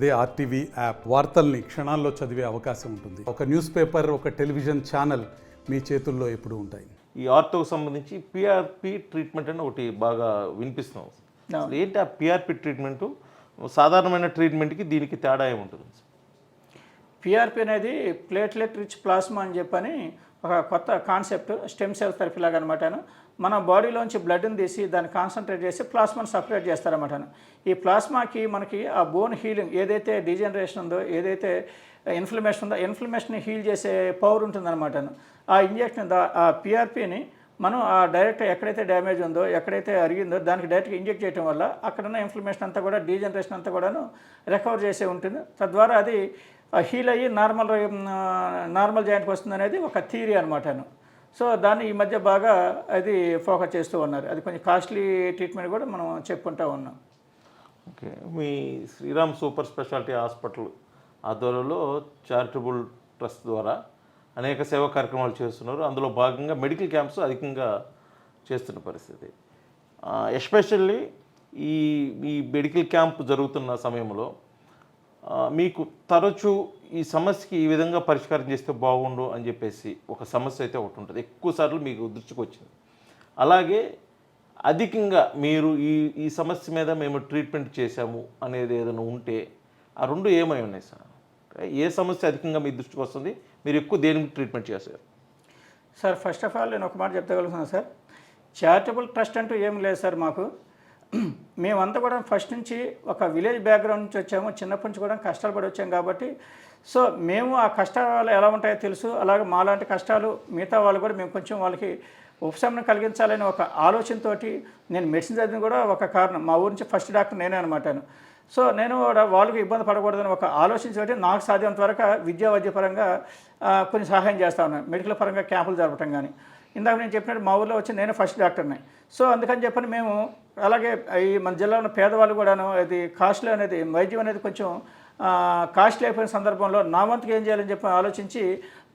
అదే RTV app వార్తల్ని క్షణాల్లో చదివే అవకాశం ఉంటుంది. ఒక న్యూస్ పేపర్ ఒక టెలివిజన్ ఛానల్ మీ చేతుల్లో ఎప్పుడూ ఉంటాయి. ఈ ఆర్థోకు సంబంధించి పిఆర్పి ట్రీట్మెంట్ అని ఒకటి బాగా వినిపిస్తున్నాం. అసలు ఏంటి ఆ పిఆర్పి ట్రీట్మెంట్ సాధారణమైన ట్రీట్మెంట్కి దీనికి తేడా ఏముంటుంది? పిఆర్పి అనేది ప్లేట్లెట్ రిచ్ ప్లాస్మా అని చెప్పని ఒక కొత్త కాన్సెప్ట్ స్టెమ్ సెల్ థెరపీ లాగా అనమాటను మన బాడీలోంచి బ్లడ్ని తీసి దాన్ని కాన్సన్ట్రేట్ చేసి ప్లాస్మాను సపరేట్ చేస్తారన్నమాట ఈ ప్లాస్మాకి మనకి ఆ బోన్ హీలింగ్ ఏదైతే డీజనరేషన్ ఉందో ఏదైతే ఇన్ఫ్లమేషన్ ఉందో ఇన్ఫ్లమేషన్ హీల్ చేసే పవర్ ఉంటుందన్నమాట ఆ ఇంజెక్షన్ ఆ పిఆర్పిని మనం ఆ డైరెక్ట్ ఎక్కడైతే డ్యామేజ్ ఉందో ఎక్కడైతే అరిగిందో దానికి డైరెక్ట్గా ఇంజెక్ట్ చేయడం వల్ల అక్కడున్న ఇన్ఫ్లమేషన్ అంతా కూడా డీజనరేషన్ అంతా కూడాను రికవర్ చేసే ఉంటుంది. తద్వారా అది హీల్ అయ్యి నార్మల్ నార్మల్ జాయింట్కి వస్తుంది అనేది ఒక థియరీ అనమాటను సో దాన్ని ఈ మధ్య బాగా అది ఫోకస్ చేస్తూ ఉన్నారు. అది కొంచెం కాస్ట్లీ ట్రీట్మెంట్ కూడా మనం చెప్పుకుంటూ ఉన్నాం. ఓకే. మీ శ్రీరామ్ సూపర్ స్పెషాలిటీ హాస్పిటల్ ఆధ్వర్యంలో చారిటబుల్ ట్రస్ట్ ద్వారా అనేక సేవా కార్యక్రమాలు చేస్తున్నారు. అందులో భాగంగా మెడికల్ క్యాంప్స్ అధికంగా చేస్తున్న పరిస్థితి. ఎస్పెషల్లీ ఈ ఈ మెడికల్ క్యాంప్ జరుగుతున్న సమయంలో మీకు తరచూ ఈ సమస్యకి ఈ విధంగా పరిష్కారం చేస్తే బాగుండు అని చెప్పేసి ఒక సమస్య అయితే ఒకటి ఉంటుంది. ఎక్కువసార్లు మీకు దృష్టికి వచ్చింది. అలాగే అధికంగా మీరు ఈ ఈ సమస్య మీద మేము ట్రీట్మెంట్ చేశాము అనేది ఏదైనా ఉంటే ఆ రెండు ఏమై ఉన్నాయి సార్? ఏ సమస్య అధికంగా మీ దృష్టికి వస్తుంది? మీరు ఎక్కువ దేనికి ట్రీట్మెంట్ చేస్తారు సార్ ఫస్ట్ ఆఫ్ ఆల్ నేను ఒక మాట చెప్తగలుగుతున్నాను సార్. చారిటబుల్ ట్రస్ట్ అంటూ ఏం లేదు సార్ మాకు. మేమంతా కూడా ఫస్ట్ నుంచి ఒక విలేజ్ బ్యాక్గ్రౌండ్ నుంచి వచ్చాము. చిన్నప్పటి నుంచి కూడా కష్టాలు పడి వచ్చాం కాబట్టి. సో మేము ఆ కష్టాలు ఎలా ఉంటాయో తెలుసు. అలాగే మాలాంటి కష్టాలు మిగతా వాళ్ళు కూడా మేము కొంచెం వాళ్ళకి ఉపశమనం కలిగించాలని ఒక ఆలోచనతోటి నేను మెడిసిన్ చదివిన కూడా ఒక కారణం. మా ఊరి నుంచి ఫస్ట్ డాక్టర్ నేనే అనమాటాను సో నేను కూడా వాళ్ళకి ఇబ్బంది పడకూడదని ఒక ఆలోచించి నాకు సాధ్యంత వరకు విద్యా పరంగా కొన్ని సహాయం చేస్తా ఉన్నాను. మెడికల్ పరంగా క్యాంపులు జరపడం కానీ ఇందాక నేను చెప్పినట్టు మా ఊర్లో వచ్చి నేను ఫస్ట్ డాక్టర్ని సో అందుకని చెప్పని మేము అలాగే ఈ మన జిల్లాలో ఉన్న పేదవాళ్ళు కూడాను అది కాస్ట్లీ అనేది వైద్యం అనేది కొంచెం కాస్ట్లీ అయిపోయిన సందర్భంలో నా వంతుకు ఏం చేయాలని చెప్పి ఆలోచించి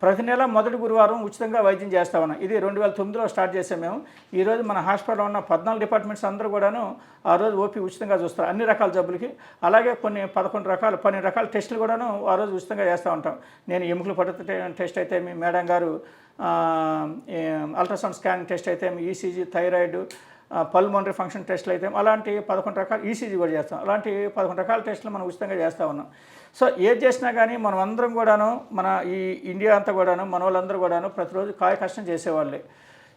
ప్రతి నెల మొదటి గురువారం ఉచితంగా వైద్యం చేస్తా ఉన్నాం. ఇది రెండు వేల తొమ్మిదిలో స్టార్ట్ చేసాం మేము. ఈరోజు మన హాస్పిటల్లో ఉన్న పద్నాలుగు డిపార్ట్మెంట్స్ అందరూ కూడాను ఆ రోజు ఓపీ ఉచితంగా చూస్తారు. అన్ని రకాల జబ్బులకి. అలాగే కొన్ని పదకొండు రకాల పన్నెండు రకాల టెస్టులు కూడాను ఆ రోజు ఉచితంగా చేస్తూ ఉంటాం. నేను ఎముకలు పద్ధతి టెస్ట్ అయితే మీ మేడం గారు అల్ట్రాసౌండ్ స్కానింగ్ టెస్ట్ అయితే ఈసీజీ థైరాయిడ్ పల్మోనరీ ఫంక్షన్ టెస్ట్లు అయితే అలాంటి పదకొండు రకాల ఈసీజీ కూడా చేస్తాం. అలాంటి పదకొండు రకాల టెస్టులు మనం ఉచితంగా చేస్తూ ఉన్నాం. సో ఏది చేసినా కానీ మనం అందరం కూడాను మన ఈ ఇండియా అంతా కూడాను మన వాళ్ళందరూ కూడాను ప్రతిరోజు కాయ కష్టం చేసేవాళ్ళే.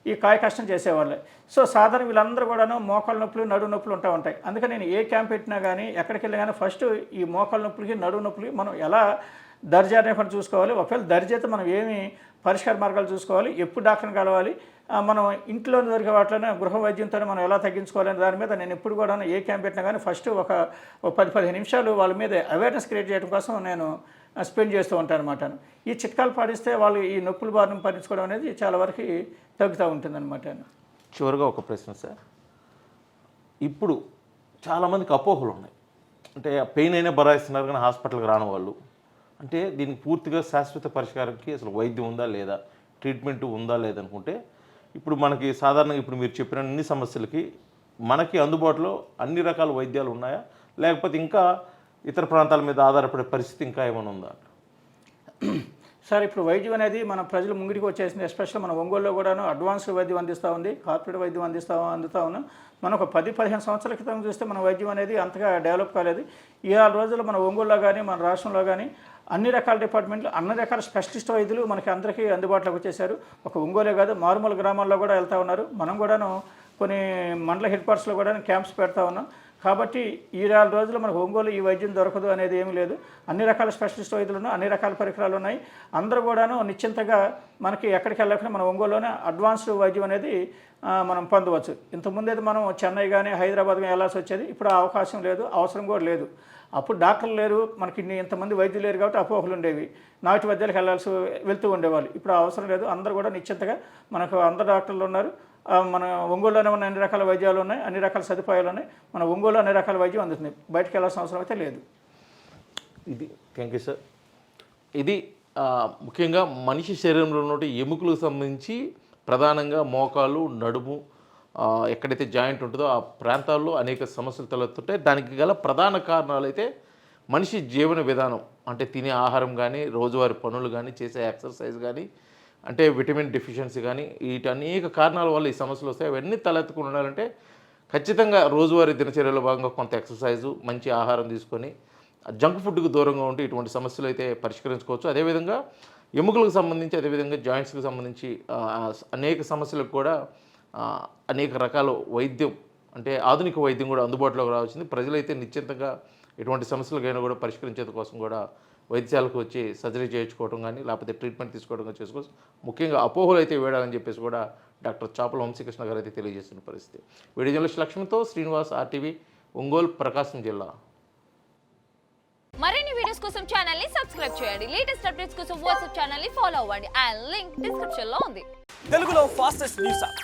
ఈ కాయ కష్టం చేసేవాళ్ళే. సో సాధారణ వీళ్ళందరూ కూడాను మోకాళ్ళ నొప్పులు నడు నొప్పులు ఉంటా ఉంటాయి. అందుకని నేను ఏ క్యాంప్ పెట్టినా కానీ ఎక్కడికి వెళ్ళినా కానీ ఫస్ట్ ఈ మోకాళ్ళ నొప్పులకి నడు నొప్పులకి మనం ఎలా దర్జా పని చూసుకోవాలి. ఒకవేళ దర్జాతో మనం ఏమి పరిష్కార మార్గాలు చూసుకోవాలి. ఎప్పుడు డాక్టర్ని కలవాలి? మనం ఇంట్లో దొరికే వాటిలోనే గృహ వైద్యంతో మనం ఎలా తగ్గించుకోవాలనే దాని మీద నేను ఎప్పుడు కూడా ఏ క్యాంప్ పెట్టినా కానీ ఫస్ట్ ఒక పది పదిహేను నిమిషాలు వాళ్ళ మీద అవేర్నెస్ క్రియేట్ చేయడం కోసం నేను స్పెండ్ చేస్తూ ఉంటాను అనమాట ఈ చిట్కాలు పాటిస్తే వాళ్ళు ఈ నొప్పుల బారిన పట్టించుకోవడం అనేది చాలా వరకు తగ్గుతూ ఉంటుంది అనమాట చివరిగా ఒక ప్రశ్న సార్. ఇప్పుడు చాలామందికి అపోహలు ఉన్నాయి అంటే పెయిన్ అయినా బరాయిస్తున్నారు కానీ హాస్పిటల్కి రాని వాళ్ళు. అంటే దీనికి పూర్తిగా శాశ్వత పరిష్కారంకి అసలు వైద్యం ఉందా లేదా ట్రీట్మెంట్ ఉందా లేదనుకుంటే ఇప్పుడు మనకి సాధారణంగా ఇప్పుడు మీరు చెప్పిన అన్ని సమస్యలకి మనకి అందుబాటులో అన్ని రకాల వైద్యాలు ఉన్నాయా? లేకపోతే ఇంకా ఇతర ప్రాంతాల మీద ఆధారపడే పరిస్థితి ఇంకా ఏమైనా ఉందా? సార్ ఇప్పుడు వైద్యం అనేది మన ప్రజలు ముంగిటికి వచ్చేసింది ఎస్పెషల్ మన ఒంగోలులో కూడాను అడ్వాన్స్డ్ వైద్యం అందిస్తూ ఉంది కార్పొరేట్ వైద్యం అందిస్తూ అందుతూ ఉన్నాం. మనం ఒక పది పదిహేను సంవత్సరాల క్రితం చూస్తే మన వైద్యం అనేది అంతగా డెవలప్ కాలేదు. ఈ ఆరు మన ఒంగోలులో కానీ మన రాష్ట్రంలో కానీ అన్ని రకాల డిపార్ట్మెంట్లు అన్ని రకాల స్పెషలిస్ట్ వైద్యులు మనకి అందరికీ అందుబాటులోకి వచ్చేసారు ఒక ఒంగోలే కాదు మారుమూల గ్రామాల్లో కూడా వెళ్తూ ఉన్నారు. మనం కూడాను కొన్ని మండల హెడ్ క్వార్టర్స్లో కూడా క్యాంప్స్ పెడతా ఉన్నాం. కాబట్టి ఈ నాలుగు రోజులు మనకు ఒంగోలు ఈ వైద్యం దొరకదు అనేది ఏమీ లేదు. అన్ని రకాల స్పెషలిస్ట్ వైద్యులు అన్ని రకాల పరికరాలు ఉన్నాయి. అందరూ కూడాను నిశ్చింతగా మనకి ఎక్కడికి వెళ్ళకుండా మన ఒంగోలులోనే అడ్వాన్స్డ్ వైద్యం అనేది మనం పొందవచ్చు. ఇంతకుముందు అయితే మనం చెన్నై కానీ హైదరాబాద్ కానీ వెళ్ళాల్సి వచ్చేది. ఇప్పుడు ఆ అవకాశం లేదు అవసరం కూడా లేదు. అప్పుడు డాక్టర్లు లేరు మనకి ఇంతమంది వైద్యులు లేరు కాబట్టి అపోహలు ఉండేవి. నాటి వైద్యాలకు వెళ్ళాల్సి వెళ్తూ ఉండేవాళ్ళు. ఇప్పుడు అవసరం లేదు. అందరూ కూడా నిశ్చింతగా మనకు అందరు డాక్టర్లు ఉన్నారు. మన ఒంగోలులోనే ఉన్న అన్ని రకాల వైద్యాలు ఉన్నాయి అన్ని రకాల సదుపాయాలు ఉన్నాయి. మన ఒంగోలు అన్ని రకాల వైద్యం అందుతుంది. బయటకు వెళ్ళాల్సిన అవసరం అయితే లేదు. ఇది థ్యాంక్ యూ సార్. ఇది ముఖ్యంగా మనిషి శరీరంలో ఉన్నటువంటి ఎముకలకు సంబంధించి ప్రధానంగా మోకాలు నడుము ఎక్కడైతే జాయింట్ ఉంటుందో ఆ ప్రాంతాల్లో అనేక సమస్యలు తలెత్తుంటాయి. దానికి గల ప్రధాన కారణాలు అయితే మనిషి జీవన విధానం. అంటే తినే ఆహారం కానీ రోజువారి పనులు కానీ చేసే ఎక్సర్సైజ్ కానీ అంటే విటమిన్ డెఫిషియన్సీ కానీ వీటి అనేక కారణాల వల్ల ఈ సమస్యలు వస్తాయి. అవన్నీ తలెత్తుకుని ఉండాలంటే ఖచ్చితంగా రోజువారీ దినచర్యలో భాగంగా కొంత ఎక్సర్సైజు మంచి ఆహారం తీసుకొని జంక్ ఫుడ్కి దూరంగా ఉంటే ఇటువంటి సమస్యలు అయితే పరిష్కరించుకోవచ్చు. అదేవిధంగా ఎముకలకు సంబంధించి అదేవిధంగా జాయింట్స్కి సంబంధించి అనేక సమస్యలకు కూడా అనేక రకాల వైద్యం అంటే ఆధునిక వైద్యం కూడా అందుబాటులోకి రావాల్సింది ప్రజలైతే నిశ్చింతగా ఎటువంటి సమస్యలకైనా కూడా పరిష్కరించేది కోసం కూడా వైద్యశాలకు వచ్చి సర్జరీ చేయించుకోవడం కానీ లేకపోతే ట్రీట్మెంట్ తీసుకోవడం కానీ చేసుకోవచ్చు. ముఖ్యంగా అపోహలు అయితే వేడాలని చెప్పేసి కూడా డాక్టర్ చాపల వంశీకృష్ణ గారు అయితే తెలియజేస్తున్న పరిస్థితి. వీడియో జర్నలిస్ట్ లక్ష్మితో శ్రీనివాస్ ఆర్టీవీ ఒంగోలు ప్రకాశం జిల్లా. మరిన్ని వీడియోస్ కోసం ఛానల్ని సబ్స్క్రైబ్ చేయండి. లేటెస్ట్ అప్డేట్స్ కోసం వాట్సాప్ ఛానల్ని ఫాలో అవ్వండి. అండ్ లింక్ డిస్క్రిప్షన్లో ఉంది. తెలుగులో ఫాస్టెస్ట్ న్యూస్ యాప్.